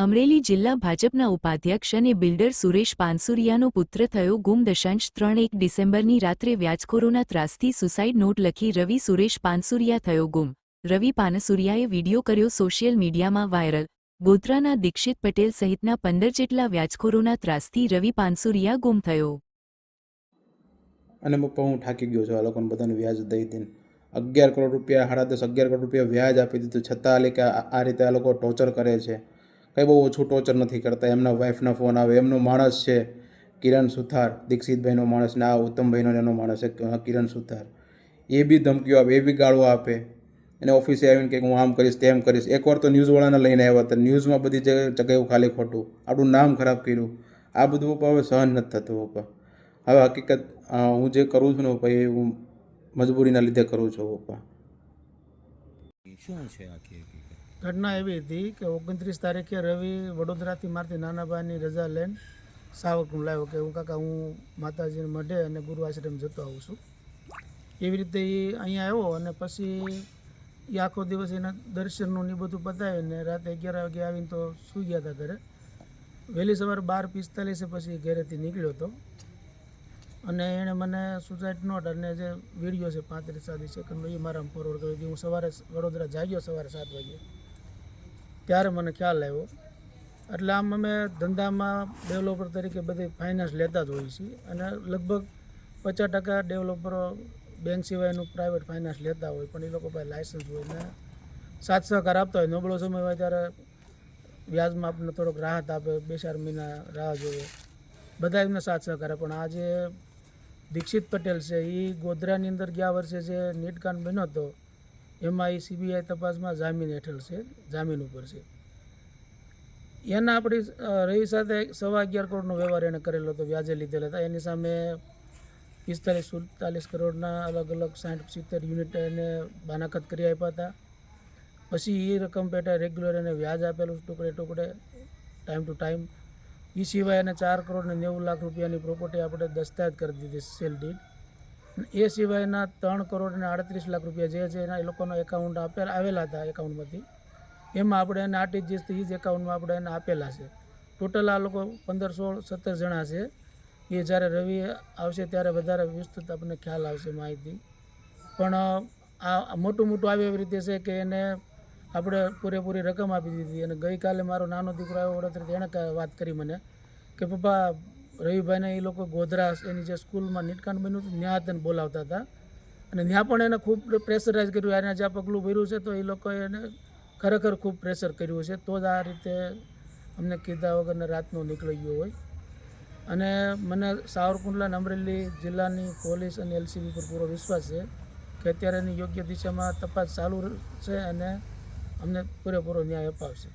અમરેલી જિલ્લા ભાજપના ઉપાધ્યક્ષ અને બિલ્ડર સુરેશ પાનસુરિયાનો પુત્ર થયો ગુમ દશાંશ ત્રણ એક ડિસેમ્બરની રાત્રે વ્યાજખોરોના ત્રાસથી સુસાઇડ નોટ લખી રવિ સુરેશ પાનસુરિયા થયો ગુમ. રવિ પાનસુરિયાએ વિડિયો કર્યો સોશિયલ મીડિયામાં વાયરલ. ગોધરાના દીક્ષિત પટેલ સહિતના પંદર જેટલા વ્યાજખોરોના ત્રાસથી રવિ પાનસુરિયા ગુમ થયો. અને પપ્પા હું ઠાકી ગયો છું. આ લોકોને બધાને વ્યાજ દઈ દઈને અગિયાર કરોડ રૂપિયા, સાડા દસ, અગિયાર કરોડ રૂપિયા વ્યાજ આપી દીધું. છતાં આ રીતે આ લોકો ટોર્ચર કરે છે. કંઈ બહુ ઓછું ટોર્ચર નથી કરતા. એમના વાઈફના ફોન આવે. એમનો માણસ છે કિરણ સુથાર, દીક્ષિતભાઈનો માણસ ને આ ઉત્તમભાઈનો એનો માણસ છે કિરણ સુથાર. એ બી ધમકીઓ આપે, એ બી ગાળો આપે. એને ઓફિસે આવીને કે હું આમ કરીશ, તેમ કરીશ. એકવાર તો ન્યૂઝવાળાને લઈને આવ્યા હતા. ન્યૂઝમાં બધી જગ્યાએ ખાલી ખોટું. આપણું નામ ખરાબ કર્યું. આ બધું પપ્પા હવે સહન નથી થતું પપ્પા. હવે હકીકત હું જે કરું છું ને પપ્પા, એ હું મજબૂરીના લીધે કરું છું પપ્પા. શું છે આખી હકીકત? ઘટના એવી હતી કે ઓગણત્રીસ તારીખે રવિ વડોદરાથી મારથી નાના ભાઈની રજા લઈને સાવરકુંડ લાવ્યો કે હું કાકા, હું માતાજીને મઢે અને ગુરુ આશ્રમ જતો આવું છું. એવી રીતે એ અહીંયા આવ્યો અને પછી એ આખો દિવસ એના દર્શનનું ને બધું પતાવીને રાતે અગિયાર વાગે આવીને તો સૂઈ ગયા હતા ઘરે. વહેલી સવારે બાર પિસ્તાલીસે પછી ઘરેથી નીકળ્યો હતો. અને એણે મને સુસાઇડ નોટ અને જે વીડિયો છે પાંત્રીસ સાદી સેકન્ડનો એ મારા ફોરવર્ડ કર્યો કે હું સવારે વડોદરા જાગ્યો સવારે સાત વાગે ત્યારે મને ખ્યાલ આવ્યો. એટલે આમ અમે ધંધામાં ડેવલપર તરીકે બધી ફાઇનાન્સ લેતા જ હોઈએ છીએ અને લગભગ પચાસ ટકા ડેવલપરો બેંક સિવાયનું પ્રાઇવેટ ફાઇનાન્સ લેતા હોય, પણ એ લોકો પાસે લાઇસન્સ હોય ને સાથ સહકાર આપતા હોય. નબળો સમય હોય ત્યારે વ્યાજમાં આપણને થોડોક રાહત આપે, બે ચાર મહિના રાહ જોવે. બધા એમને સાથ સહકાર પણ પણ આજે દીક્ષિત પટેલ છે એ ગોધરાની અંદર ગયા વર્ષે જે નીટકાંડ બન્યો હતો એમાં એ સીબીઆઈ તપાસમાં જામીન હેઠળ છે, જામીન ઉપર છે. એના આપણી રહી સાથે સવા અગિયાર કરોડનો વ્યવહાર એને કરેલો હતો, વ્યાજે લીધેલા હતા. એની સામે પિસ્તાલીસ, સુડતાલીસ કરોડના અલગ અલગ સાઠ, સિત્તેર યુનિટ એને બાનાકત કરી આપ્યા હતા. પછી એ રકમ પેટા રેગ્યુલર એને વ્યાજ આપેલું ટુકડે ટુકડે, ટાઈમ ટુ ટાઈમ. એ સિવાય એને ચાર કરોડ ને નેવું લાખ રૂપિયાની પ્રોપર્ટી આપણે દસ્તાવેજ કરી દીધી સેલ ડીડ. એ સિવાયના ત્રણ કરોડ અને આડત્રીસ લાખ રૂપિયા જે છે એના એ લોકોનો એકાઉન્ટ આપેલા, આવેલા હતા એકાઉન્ટમાંથી એમાં આપણે એને આરટીજીએસથી જ એકાઉન્ટમાં આપણે એને આપેલા છે. ટોટલ આ લોકો પંદર, સોળ, સત્તર જણા છે. એ જ્યારે રવિ આવશે ત્યારે વધારે વિસ્તૃત આપણને ખ્યાલ આવશે માહિતી. પણ, આ મોટું મોટું આવે એવી રીતે છે કે એને આપણે પૂરેપૂરી રકમ આપી દીધી. અને ગઈકાલે મારો નાનો દીકરો આવ્યો, વડોદરાથી એણે વાત કરી મને કે, પપ્પા રવિભાઈને એ લોકો ગોધરા એની જે સ્કૂલમાં નીટકાંડ બન્યું હતું, ત્યાં તેને બોલાવતા હતા. અને ત્યાં પણ એને ખૂબ પ્રેશરાઇઝ કર્યું. એને જ્યાં પગલું ભર્યું છે, તો એ લોકોએ એને ખરેખર ખૂબ પ્રેશર કર્યું છે. તો જ આ રીતે અમને કીધા વગરને રાતનો નીકળી ગયો હોય. અને મને સાવરકુંડલા અમરેલી જિલ્લાની પોલીસ અને એલસીબી પર પૂરો વિશ્વાસ છે કે અત્યારે એની યોગ્ય દિશામાં તપાસ ચાલુ છે અને અમને પૂરેપૂરો ન્યાય અપાવશે.